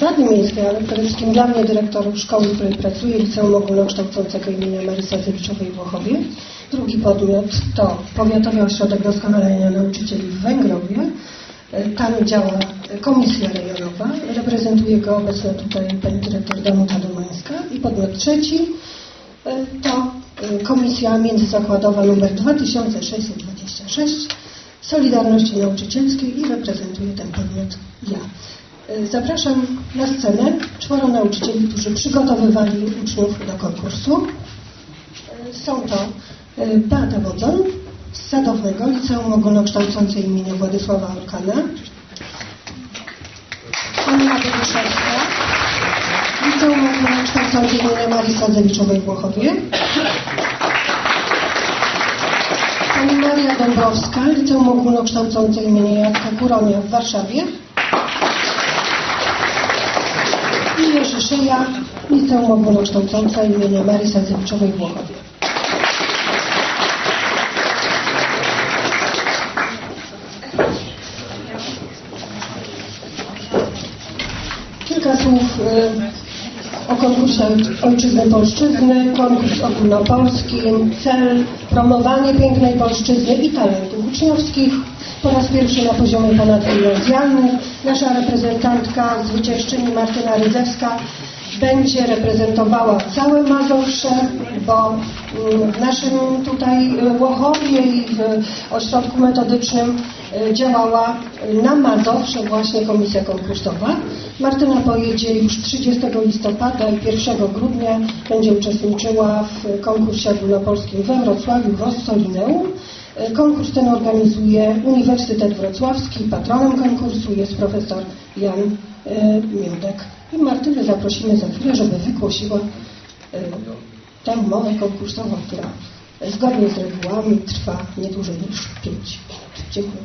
Rady Miejskiej, ale przede wszystkim dla mnie dyrektor szkoły, w której pracuję, Liceum Ogólnokształcącego imienia Marii Sadzewiczowej w. Drugi podmiot to Powiatowy Ośrodek Doskonalenia Nauczycieli w Węgrowie. E, Tam działa Komisja Rejonowa. Reprezentuje go obecna tutaj pani dyrektor Danuta Domańska. I podmiot trzeci e, to e, Komisja Międzyzakładowa nr 2626 Solidarności Nauczycielskiej i reprezentuję ten podmiot ja. E, Zapraszam na scenę. Czworo nauczycieli, którzy przygotowywali uczniów do konkursu. E, Są to e, Beata Wodzon z Sadownego Liceum Ogólnokształcące imienia Władysława Orkana, Anna Boguszewska, Liceum Ogólnokształcące imienia Marii Sadzewiczowej w Łochowie, Pani Maria Dąbrowska, Liceum Ogólnokształcące imienia Jacka Kuronia w Warszawie Szyja, Liceum Ogólnokształcące imienia Marii Sadzewiczowej w Łochowie. Kilka słów y, o konkursie Ojczyzny Polszczyzny, konkurs ogólnopolski, cel promowanie pięknej polszczyzny i talentów uczniowskich. Po raz pierwszy na poziomie ponadgimnazjalnym nasza reprezentantka, zwyciężczyni Martyna Rydzewska będzie reprezentowała całe Mazowsze, bo mm, w naszym tutaj y, Łochowie i w ośrodku metodycznym y, działała na Mazowsze właśnie komisja konkursowa. Martyna pojedzie już 30 listopada i 1 grudnia będzie uczestniczyła w konkursie ogólnopolskim we Wrocławiu w Ossolineum. Konkurs ten organizuje Uniwersytet Wrocławski. Patronem konkursu jest profesor Jan y, Miodek. I Martynę zaprosimy za chwilę, żeby wygłosiła y, tę mowę konkursową, która zgodnie z regułami trwa nie dłużej niż 5 minut. Dziękuję.